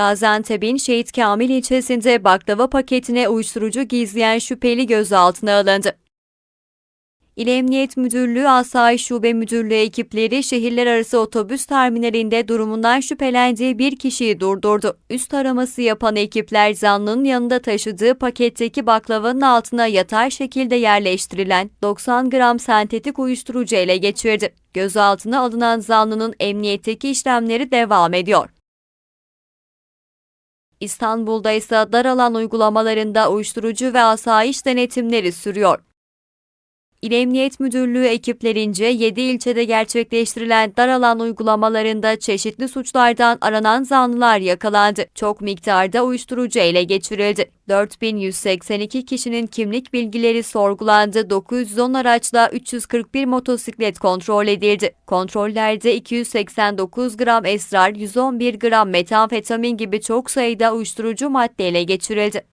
Gaziantep'in Şehit Kamil ilçesinde baklava paketine uyuşturucu gizleyen şüpheli gözaltına alındı. İl Emniyet Müdürlüğü Asayiş Şube Müdürlüğü ekipleri şehirler arası otobüs terminalinde durumundan şüphelendiği bir kişiyi durdurdu. Üst araması yapan ekipler zanlının yanında taşıdığı paketteki baklavanın altına yatay şekilde yerleştirilen 90 gram sentetik uyuşturucu ele geçirdi. Gözaltına alınan zanlının emniyetteki işlemleri devam ediyor. İstanbul'da ise dar alan uygulamalarında uyuşturucu ve asayiş denetimleri sürüyor. İl Emniyet Müdürlüğü ekiplerince 7 ilçede gerçekleştirilen dar alan uygulamalarında çeşitli suçlardan aranan zanlılar yakalandı. Çok miktarda uyuşturucu ele geçirildi. 4182 kişinin kimlik bilgileri sorgulandı. 910 araçla 341 motosiklet kontrol edildi. Kontrollerde 289 gram esrar, 111 gram metamfetamin gibi çok sayıda uyuşturucu madde ele geçirildi.